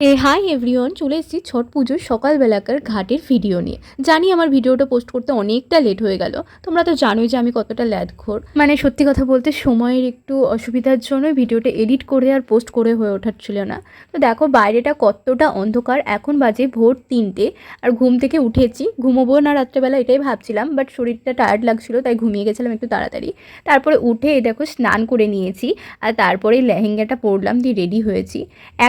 এ hi everyone চলে এসেছি ছট পুজোর সকালবেলাকার ঘাটের ভিডিও নিয়ে। জানি আমার ভিডিওটা পোস্ট করতে অনেকটা লেট হয়ে গেল। তোমরা তো জানোই যে আমি কতটা ল্যাদখোর। মানে সত্যি কথা বলতে সময়ের একটু অসুবিধার জন্য ভিডিওটা এডিট করে আর পোস্ট করে হয়ে ওঠাচ্ছিল না। তো দেখো, বাইরেটা কতটা অন্ধকার। এখন বাজে ভোর তিনটে আর ঘুম থেকে উঠেছি। ঘুমোবো না রাত্রেবেলা এটাই ভাবছিলাম বাট শরীরটা টায়ার্ড লাগছিল, তাই ঘুমিয়ে গেছিলাম একটু তাড়াতাড়ি। তারপরে উঠে দেখো স্নান করে নিয়েছি আর তারপরে লেহেঙ্গাটা পরলাম, দিয়ে রেডি হয়েছি।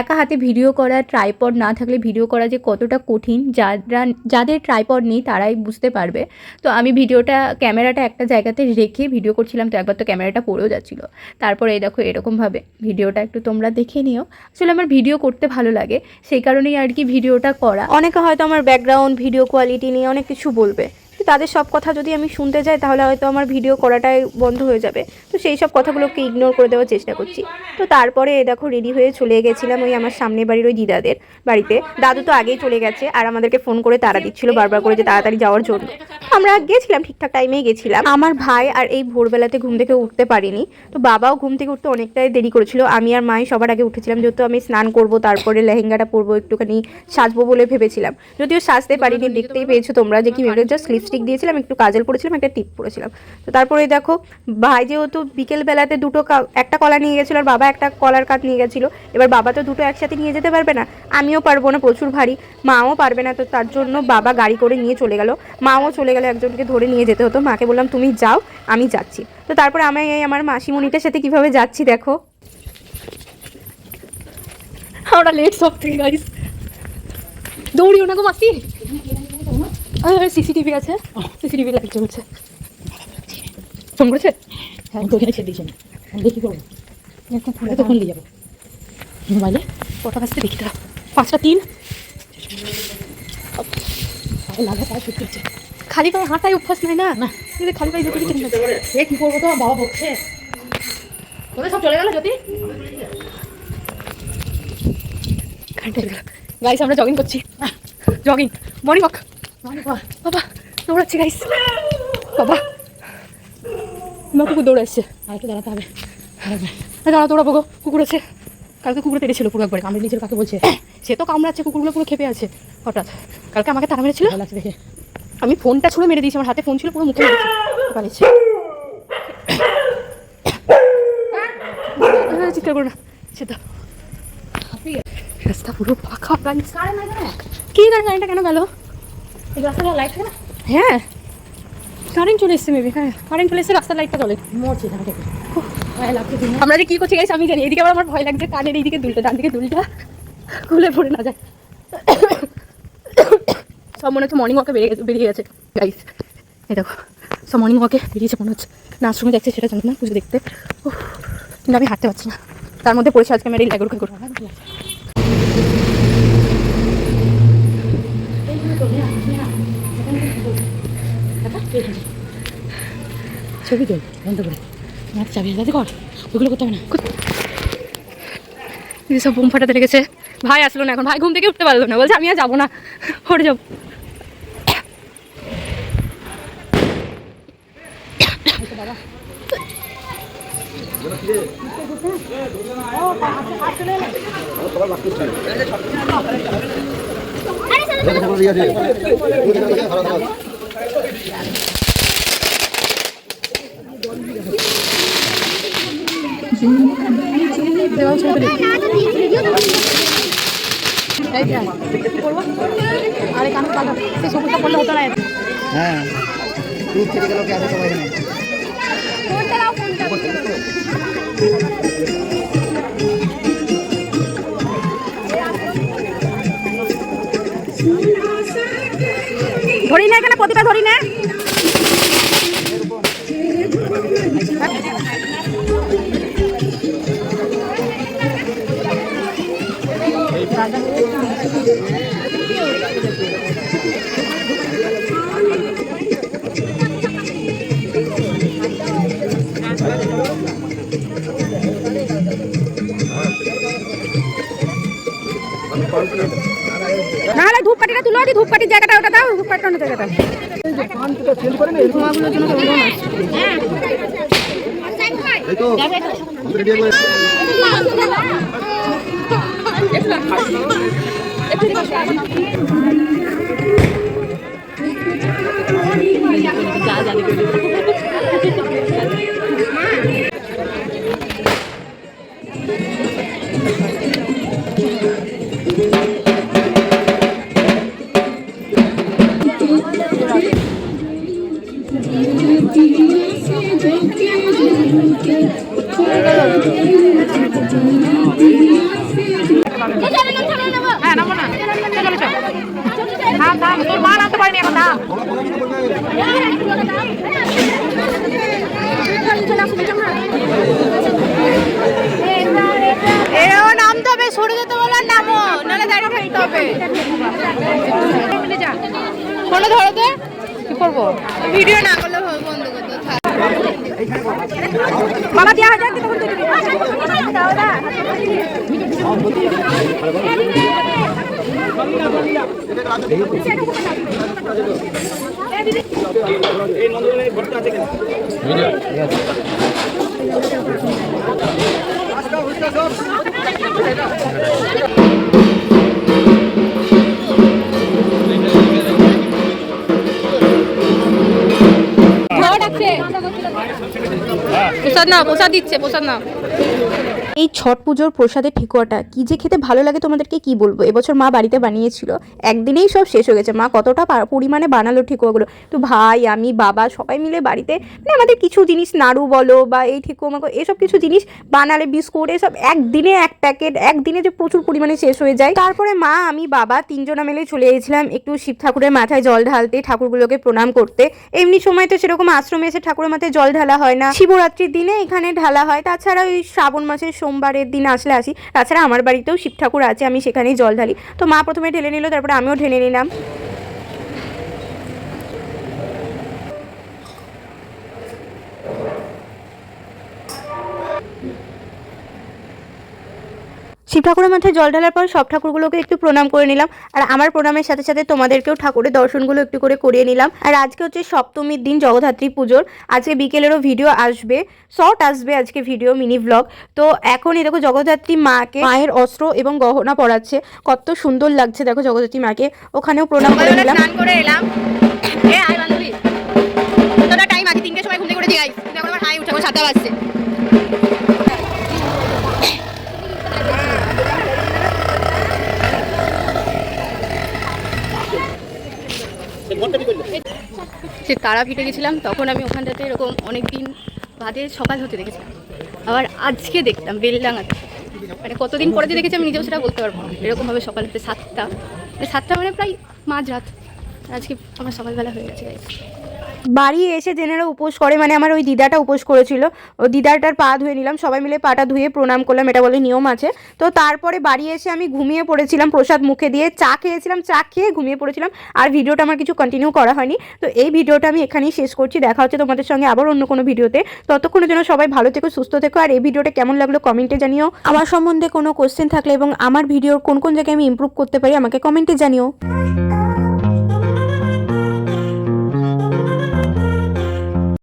একা হাতে ভিডিও করা ট্রাইপড না থাকলে ভিডিও করা যে কতটা কঠিন, যারা, যাদের ট্রাইপড নেই তারাই বুঝতে পারবে। তো আমি ভিডিওটা ক্যামেরাটা একটা জায়গাতে রেখে ভিডিও করছিলাম, তো একবার তো ক্যামেরাটা পড়েও যাচ্ছিল। তারপরে এই দেখো এরকমভাবে ভিডিওটা একটু তোমরা দেখে নিও। আসলে আমার ভিডিও করতে ভালো লাগে, সেই কারণেই আর কি ভিডিওটা করা। অনেকে হয়তো আমার ব্যাকগ্রাউন্ড ভিডিও কোয়ালিটি নিয়ে অনেক কিছু বলবে। তাদের সব কথা যদি আমি শুনতে যাই, তাহলে হয়তো আমার ভিডিও করাটাই বন্ধ হয়ে যাবে। তো সেই সব কথাগুলোকে ইগনোর করে দেওয়ার চেষ্টা করছি। তো তারপরে দেখো রেডি হয়ে চলে গেছিলাম ওই আমার সামনে বাড়ির ওই দিদাদের বাড়িতে। দাদু তো আগেই চলে গেছে আর আমাদেরকে ফোন করে তারা দিচ্ছিল বারবার করে যে তাড়াতাড়ি যাওয়ার জন্য। আমরা গেছিলাম, ঠিকঠাক টাইমে গেছিলাম। আমার ভাই আর এই ভোরবেলাতে ঘুম থেকে উঠতে পারিনি। তো বাবাও ঘুম থেকে উঠতে অনেকটাই দেরি করেছিল। আমি আর মাই সবার আগে উঠেছিলাম, যেহেতু আমি স্নান করব, তারপরে লেহেঙ্গাটা পরবো, একটুখানি সাজবো বলে ভেবেছিলাম। যদিও সাজতে পারিনি, দেখতেই পেয়েছ তোমরা যে কি জাস্ট লিপস্টিক দিয়েছিলাম, একটু কাজল পরেছিলাম, একটা টিপ পরেছিলাম। তো তারপরে দেখো, ভাই যেহেতু বিকেলবেলাতে দুটো একটা কলা নিয়ে গেছিল, আর বাবা একটা কলার কাঠ নিয়ে গেছিল। এবার বাবা তো দুটো একসাথে নিয়ে যেতে পারবে না। আমিও পারব না, প্রচুর ভারী। মাও পারবে না, তো তার জন্য বাবা গাড়ি করে নিয়ে চলে গেল। মাও চলে গেল একজনকে ধরে নিয়ে যেতে হতো। মাকে বললাম তুমি যাও আমি যাচ্ছি। তো তারপরে আমি এই আমার মাসিমণিটার সাথে কীভাবে যাচ্ছি দেখো। আমরা লেট সব থেকে গাইস দৌড়িও না গো মাসি। সিসিটিভি আছে। সিসিটিভি লাইট চলছে ফোন করেছে? হ্যাঁ আমি তো ওখানে ছেড়ে দিয়েছি। আমি দেখি করব। তো ফোন নিয়ে যাব। মোবাইলে কটা বাজতে দেখি পাঁচটা তিন। পায়ে লাগা পায়ে ছুটতে হচ্ছে খালি পায়ে হাঁটাই অভ্যাস নাই না খালি পায়ে যেতে যেতে সে কী করব তো বাবা বকছে কোথায় সব চলে গেল যদি গাইস আমরা জগিং করছি জগিং মর্নিং ওয়াক বাবা দৌড়াচ্ছি গাইস বাবা আমার কুকুর দৌড়ে এসছে আর একটু দাঁড়াতে হবে দাঁড়া দৌড়াবো গো কুকুর আছে কালকে কুকুরে তেড়েছিল পুরো একবারে কামড়ে নিজের কাকে বলছে সে তো কামড়াচ্ছে কুকুরগুলো পুরো খেপে আছে হঠাৎ কালকে আমাকে তারা মেরেছিল দেখে আমি ফোনটা ছুঁড়ে মেরে দিয়েছি, আমার হাতে ফোন ছিল, পুরো মুখে পালিয়েছে চিৎকার করো না সেটা রাস্তা পুরো ফাঁকা কি গাড়ি গাড়িটা কেন গেল? হ্যাঁ। কারেন্ট চলে এসছে মেবি হ্যাঁ। কারেন্ট চলে এসছে, রাস্তার লাইটটা চলে মরছে আমরা যে কি করছি গাইছি আমি জানি। এদিকে আবার আমার ভয় লাগছে, কানের এইদিকে দুলটা, ডান দিকে দুলটা। খুলে পড়ে না যায়। সব মনে হচ্ছে মর্নিং ওয়াকে বেরিয়ে গেছে বেরিয়ে গেছে। গাইস এই দেখো সব মর্নিং ওয়াকে বেরিয়েছে মনে হচ্ছে। না আশ্রমে যাচ্ছে সেটা জানি না পুজো দেখতে। উফ, কিন্তু আমি হাঁটতে পারছি না। তার মধ্যে পড়েছে আজকে আমার এই লাগুর খাগুর ছবি তোল বন্ধ করে। আমার চাবি যাতে কর ওগুলো করতে হবে না। এই সব বুম ফাটাতে লেগেছে। ভাই আসলো না এখন। ভাই ঘুম থেকে উঠতে পারল না। বলছে, আমি আর যাব না। পড়ে যাব। আরে কানে পাতা সে সবুজটা করলে হতো না হ্যাঁ। থেকে গেল সবাই ধরি না এখানে প্রতিটা ধরি না। না হলে ধূপকাঠিটা তুলো দি ধূপকাঠির জায়গাটা ওটা দাও ধূপকাঠিটা অন্য জায়গাটা কেমন এই তো। রেডি হয়ে হ্যাঁ নামো না। চলো চলো থাম থাম তোর মা নামতে পারেনি এখন থাম। এও নামতে হবে সরে যেতে বলার নামো নাহলে দাঁড়িয়ে ফেলতে হবে। ফোনে ধরো তো কি করব? ভিডিও না করলে বন্ধ করতে থাক বাবা দেওয়া যাক তখন প্রসাদ না প্রসাদ দিচ্ছে প্রসাদ না এই ছট পুজোর প্রসাদের ঠেকুয়াটা কি যে খেতে ভালো লাগে তোমাদেরকে কি বলব? এবছর মা বাড়িতে বানিয়েছিল। একদিনেই সব শেষ হয়ে গেছে। মা কতটা পরিমাণে বানালো ঠেকুয়াগুলো? তো ভাই, আমি, বাবা সবাই মিলে বাড়িতে মানে আমাদের কিছু জিনিস নাড়ু বলো বা এই ঠেকুয়া মাকো এসব কিছু জিনিস বানালে, বিস্কুট এসব একদিনে এক প্যাকেট, একদিনে যে প্রচুর পরিমাণে শেষ হয়ে যায়। তারপরে মা, আমি, বাবা তিনজনা মিলে চলে গেছিলাম একটু শিব ঠাকুরের মাথায় জল ঢালতে, ঠাকুরগুলোকে প্রণাম করতে। এমনি সময় তো সেরকম আশ্রমে এসে ঠাকুরের মাথায় জল ঢালা হয় না। শিবরাত্রির দিনে এখানে ঢালা হয়। তাছাড়া ওই শ্রাবণ মাসের সোমবারের দিন আসলে আসি। তাছাড়া আমার বাড়িতেও শিব ঠাকুর আছে, আমি সেখানেই জল ঢালি। তো মা প্রথমে ঢেলে নিল, তারপরে আমিও ঢেলে নিলাম। ঠাকুরের মাথায় জল ঢালার পর সব ঠাকুরগুলোকে একটু প্রণাম করে নিলাম। আর আমার প্রণামের সাথে সাথে তোমাদেরকেও ঠাকুরের দর্শনগুলো একটু করে করিয়ে নিলাম। আর আজকে হচ্ছে সপ্তমীর দিন, জগদ্ধাত্রী পুজোর। আজকে বিকেলেরও ভিডিও আসবে, শর্ট আসবে আজকে ভিডিও, মিনি ব্লগ তো এখন এই দেখো জগদ্ধাত্রী মাকে মায়ের অস্ত্র এবং গহনা পরাচ্ছে। কত সুন্দর লাগছে দেখো জগদ্ধাত্রী মাকে। ওখানেও প্রণাম করে নিলাম। সে তারা তারাপীঠে গেছিলাম, তখন আমি ওখানটাতে এরকম অনেক দিন বাদে সকাল হতে দেখেছিলাম আবার আজকে দেখলাম বেলডাঙাতে মানে কতদিন পরে যে দেখেছি আমি নিজেও সেটা বলতে পারব এরকমভাবে সকাল হতে সাতটা। মানে সাতটা মানে প্রায় মাঝরাত রাত। আজকে আমার সকালবেলা হয়ে গেছে। বাড়ি এসে জেনারা উপোস করে মানে আমার ওই দিদাটা উপোস করেছিল। ও দিদাটার পা ধুয়ে নিলাম, সবাই মিলে পাটা ধুয়ে প্রণাম করলাম, এটা বলে নিয়ম আছে। তো তারপরে বাড়ি এসে আমি ঘুমিয়ে পড়েছিলাম প্রসাদ মুখে দিয়ে, চা খেয়েছিলাম, চা খেয়ে ঘুমিয়ে পড়েছিলাম, আর ভিডিওটা আমার কিছু কন্টিনিউ করা হয়নি। তো এই ভিডিওটা আমি এখানেই শেষ করছি, দেখা হচ্ছে তোমাদের সঙ্গে আবার অন্য কোনো ভিডিওতে। ততক্ষণের জন্য সবাই ভালো থেকো, সুস্থ থেকো, আর এই ভিডিওটা কেমন লাগল কমেন্টে জানিও। আমার সম্বন্ধে কোনো কোশ্চেন থাকলে এবং আমার ভিডিওর কোন কোন জায়গায় আমি ইমপ্রুভ করতে পারি আমাকে কমেন্টে জানিও।